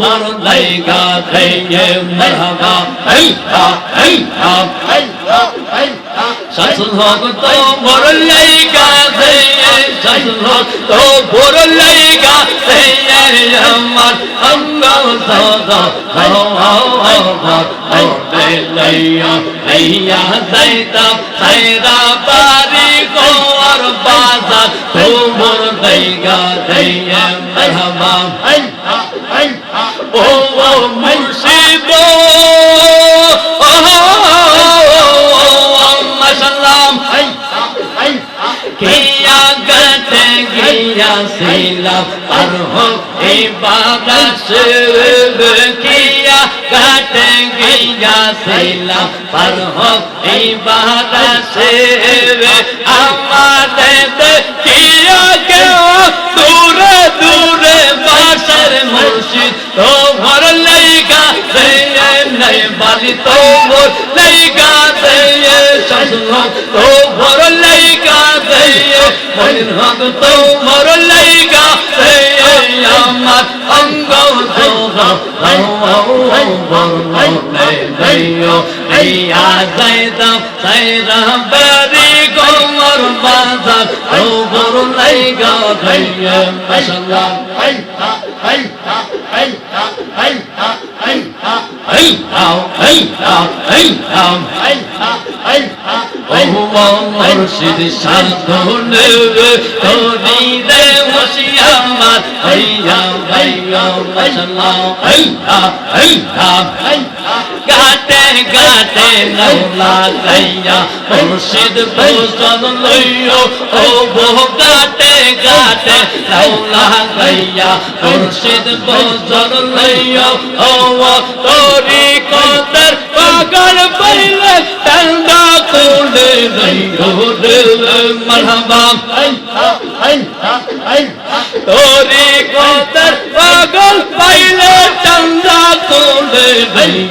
مرضيك خير مرحبا هيا هيا শাসন হোক তো বড় লাইকা শাসন হোক তো বড় লাইকা আমার অঙ্গ দাদা। सिलप पर हो इबादत किया घट गया सिलप पर हो इबादत अमादत किया क्यों दूर दूर बासर मुर्शिद तो भर लेगा नहीं बाली तो वो लेगा दे सजनो तो भर लेगा दे লাইগা দে মনির হক তো ভর লাইগা আমার অঙ্গ তো ইয়া যাইদা সাইরা বাড়ি গোমর বাজার। তো ভর লাইগা দে মাশাআল্লাহ এই আও এই আও এই আও ওহো মুর্শিদ সাধনে তোরি রে মুসিয়ামাত মাশাআল্লাহ এই আও এই আও গাতে গাতে নৌলা গাইয়া মুর্শিদ ভোজন লইও। ও বহ গাতে গাতে নৌলা গাইয়া মুর্শিদ ভোজন লইও। ও তোরি কদর পাগল পাইলে তন্দা তোরে কতার পাগল পাইলে চন্দা তোরে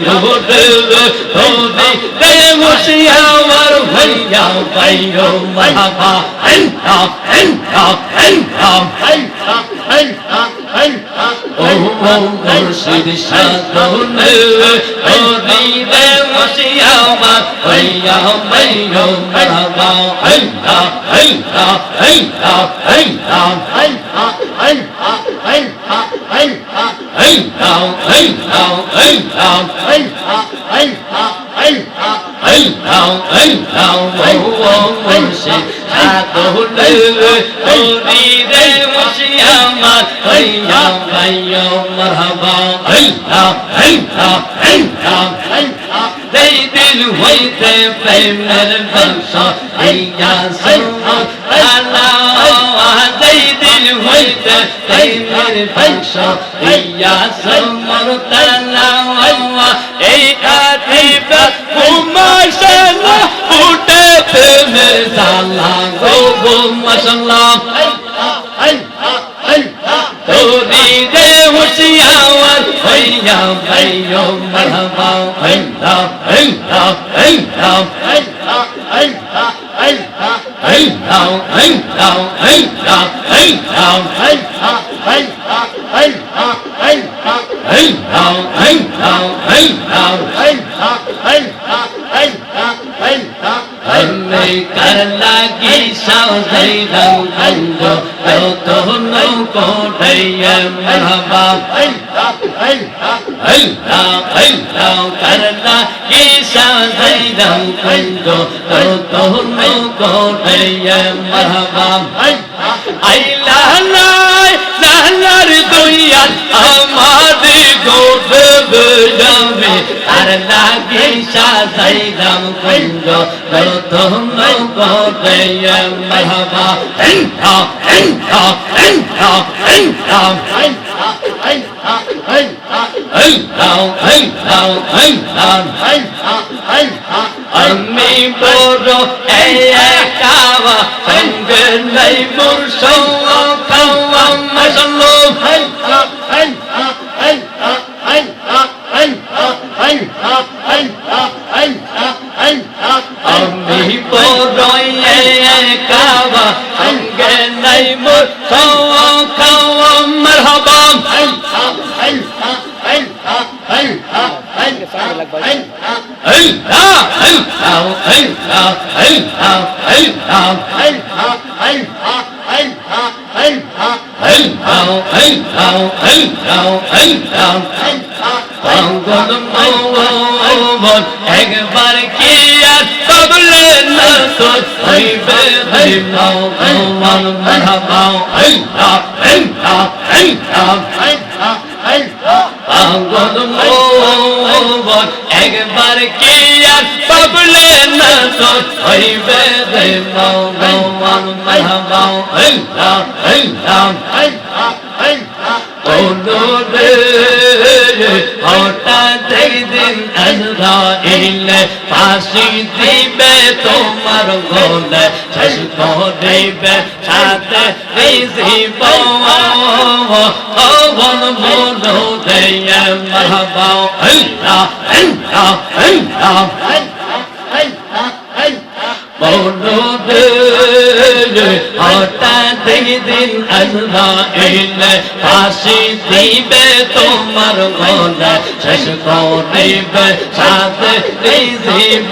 তোরে রে মুসি আমার ভাইয়া পাইও মহাবা হ্যাঁ হ্যাঁ হ্যাঁ হ্যাঁ হ্যাঁ হ্যাঁ তোরি দে মুশিয়াওয়ার ভাইয়া ভাইও মরহবা আন্তা আন্তা আন্তা আন্তা এই আও এই আও এই আও এই আও এই আও ও মুর্শিদ সাধনে তোরি রে মুশিয়ামাত ভাইয়া ভাইয়া মারহাবা এই hayya hayya marhaba hayya hayya hayya hayya زيد الويت فهم البرشا هيا سرعة ألا زيد الويت فهم البرشا هيا سرعة ألا এই কাতিবা উমার শালা উঠে ফেলে জালা গো মাশাল্লাহ তোরি রে হুশিয়াওয়ার হইয়া ভাইও মারহাবা হইয়া হইয়া হইয়া হইয়া হইয়া হইয়া হইয়া হইয়া হইয়া আমি কার লাগি সাউদাই রং গঞ্জ তো दोनों को ढैया मरहबा अल्लाह अल्लाह अल्लाह अल्लाह करना ये शाज़ैदा कंजो तो दोनों को ढैया मरहबा अल्लाह अल्लाह লাগে সাজাইলাম কুঞ্জ নতুন নৌকো দয়া মহবা হিন্দা হিন্দা হিন্দা হিন্দা আমি বড় একা, সঙ্গে নাই মোর সঙ্গ একবার কি তবলে না হইবে হইবাও ভগবান মাহাবাও আল্লাহ আল্লাহ আল্লাহ পাগল মোহন একবার কি পাবলে না হইবে দেবাও ভগবান মাহাবাও আল্লাহ আল্লাহ অনুরে হঠাৎ একদিন আজরাইলে ফাঁসি দিবে তোমার গলে শেষ করিবে সাথে রিজিব অবন মনো দেয় মাহবাও আল্লাহ আল্লাহ আল্লাহ মনোরে হঠাৎ দিন আজরাইলে ফাঁসি দিবে তোমার গলা শেষ করিবে সাথে রিজিব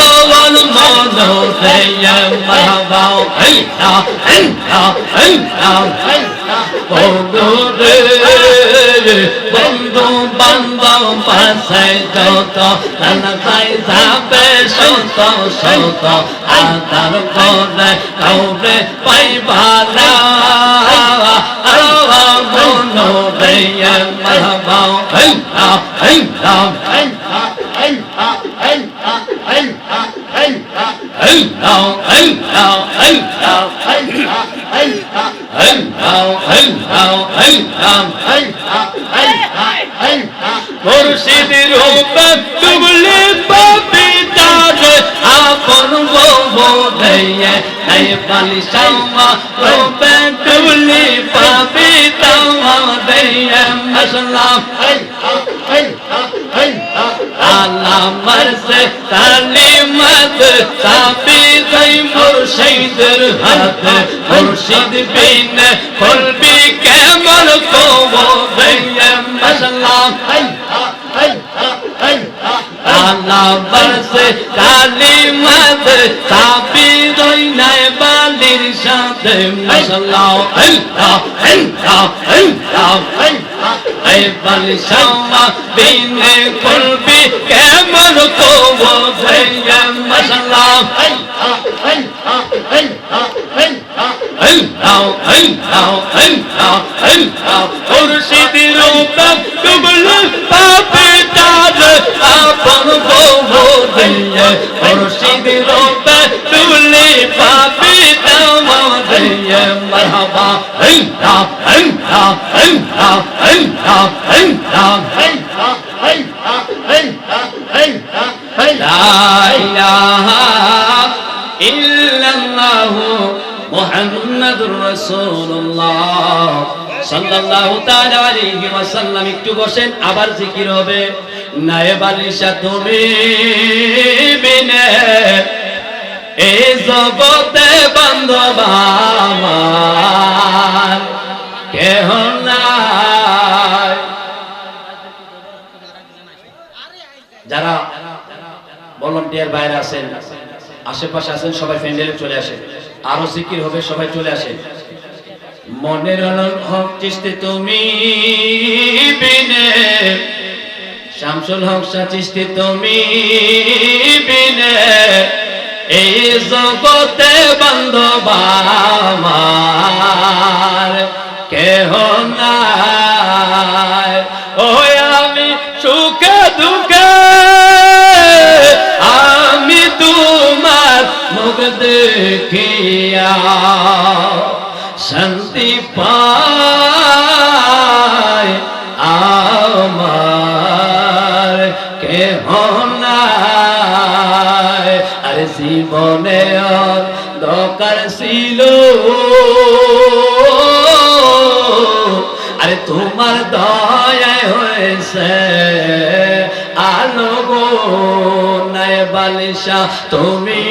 অবন মনো bông bông phát sai câu to lần là tay giá bê sâu to sâu to an ta lúc cô đây đầu đây bay bà la áo vào nô nô đây nhân mà vào hình đạo hình đạo hình đạo hình đạo hình đạo hình đạo hình đạo hình đạo hình đạo hình đạo hình đạo hình đạo hình đạo hình đạo hình đạo hình đạo hình đạo রূপ তুমলে পাপি তারে আপন দইয়ে নাই পালি সামা রূপ তুমলে পাপি তামা দইয়ে আসলাম। আল্লাহ মরসে তালিমত সাবি দই মুর্শিদের হাত। মুর্শিদ বিন ফুলবি কেমন কব দইয়ে আসলাম আল্লাহ বরসে কালিমত সাবি দই নাই বালির সাথে মশলাও আল্লাহ আল্লাহ আল্লাহ এই বালি সামা বিনে করবি কেমন কব ভাইয়া মশলা আল্লাহ আল্লাহ আল্লাহ আল্লাহ মুর্শিদ রূপ কবল পাপে তাজ আপন বহো দিয়ে মুর্শিদ রূপ তুলি পাপে তামা দিয়ে মরহবা আল্লাহ আল্লাহ আল্লাহ আল্লাহ আল্লাহ লা ইলাহা ইল্লাল্লাহু মুহাম্মাদুর রাসূলুল্লাহ। সাল্লাল্লাহু তাআলা আলাইহি ওয়াসাল্লাম, একটু বসেন, আবার জিকির হবে। নায়েব আলিশা তুমি বিনে জগতে আমার কেহ নাই। যারা ভলান্টিয়ার বাইরে আছেন, আশেপাশে আছেন, সবাই প্যান্ডেলে চলে আসে আরও জিকির হবে, সবাই চলে আসে। মনের হক চিস্তে তুমি বিনে, শামসুল হক চিস্তে তুমি বিনে, এই জগতে বান্ধব কেহ নাই। ওই আমি সুখে দুঃখে, আমি তোমার মুখ দেখিয়া শান্তি পায় আমার নাই আর জীবনে দরকার ছিল আরে তোমার দয়ায় হয়েছে আলো গো নাই বালিশা তুমি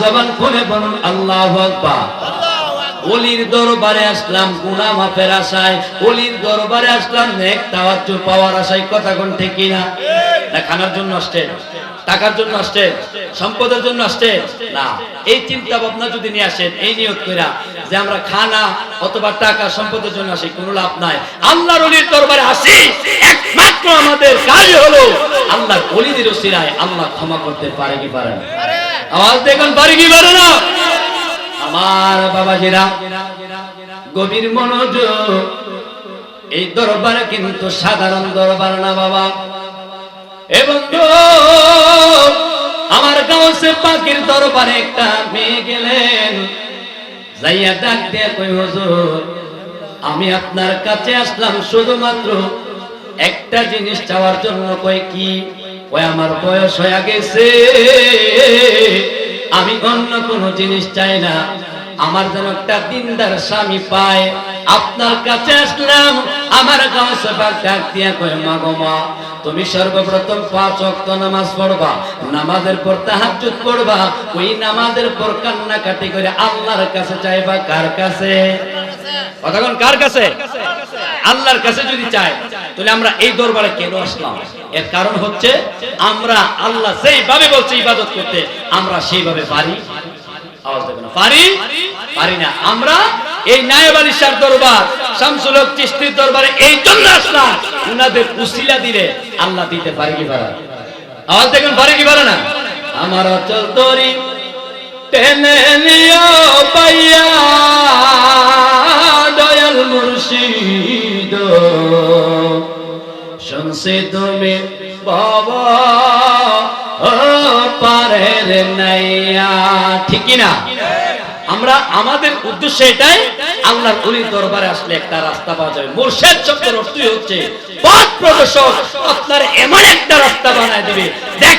জবান খুলে বলুন, আল্লাহু আকবার। অলির দরবারে আসলাম গুনা মাফের আশায়। অলির দরবারে আসলাম, নেক তাওয়াজ্জ পাওয়ার আশায়। কথা কোন ঠিক কিনা? না খানার জন্য আসছেন টাকার জন্য আসছেন সম্পদের জন্য আসছেন না, এই চিন্তা ভাবনা যদি নিয়ে আসেন, এই নিয়ত কইরা যে আমরা খানা অথবা টাকা সম্পদের জন্য আসি, কোনো লাভ নাই। আল্লাহর অলির দরবারে আসি, একমাত্র আমাদের কাজ হলো আল্লাহর অলিদের ওসিলায় আল্লাহ ক্ষমা করতে পারে কি পারে না। আওয়াজ দেখুন পারে কি না? আমার বাবাজিরা গভীর মনোযোগ। এই দরবারে কিন্তু সাধারণ দরবার না, বাবা। এবং আমার গাঁওসে পাখির দরবারে একটা মেয়ে গেলেন। যাইয়া ডাক দিয়ে কই হুজুর, আমি আপনার কাছে আসলাম শুধুমাত্র একটা জিনিস চাওয়ার জন্য। কই কি? ওই আমার বয়স হয়ে গেছে। আমি অন্য কোনো জিনিস চাই না। আমার যেন একটা দিনদার স্বামী পায়। আপনার কাছে আসলাম, আমার মা তুমি সর্বপ্রথম পাঁচ ওয়াক্ত নামাজ পড়বা, নামাজের পর তাহাজ্জুদ পড়বা, ওই নামাজের পর কান্নাকাটি করে আল্লাহর কাছে চাইবা কার কাছে? কতক্ষণ কার কাছে? আল্লাহর কাছে যদি চাই তাহলে আমরা এই দরবারে কেন আসলাম? এর কারণ হচ্ছে, আমরা আল্লাহ সেইভাবে বলছে ইবাদত করতে, আমরা সেইভাবে পারি আওয়াজ দেবে না। পারি? পারি না। আমরা এই নায়েব আলী শাহ দরবার, শামসুল হক চিশতির দরবারে এই জন্য আসলাম। উনাদের উসিলা দিলে আল্লাহ দিতে পারে কি পারে আওয়াজ দেখুন, পারে কি পারে না? আমার অচল তরি টেনে নিও পাইয়া, দয়াল মুর্শিদ। শুনছি তুমি বাবা ঠিক কিনা? আমরা আমাদের উদ্দেশ্য এটাই, আল্লাহর অলির দরবারে আসলে একটা রাস্তা পাওয়া যাবে মোর্শেদ শব্দের অর্থই হচ্ছে পথ প্রদর্শক আপনার এমন একটা রাস্তা বানায় দিবে। দেখ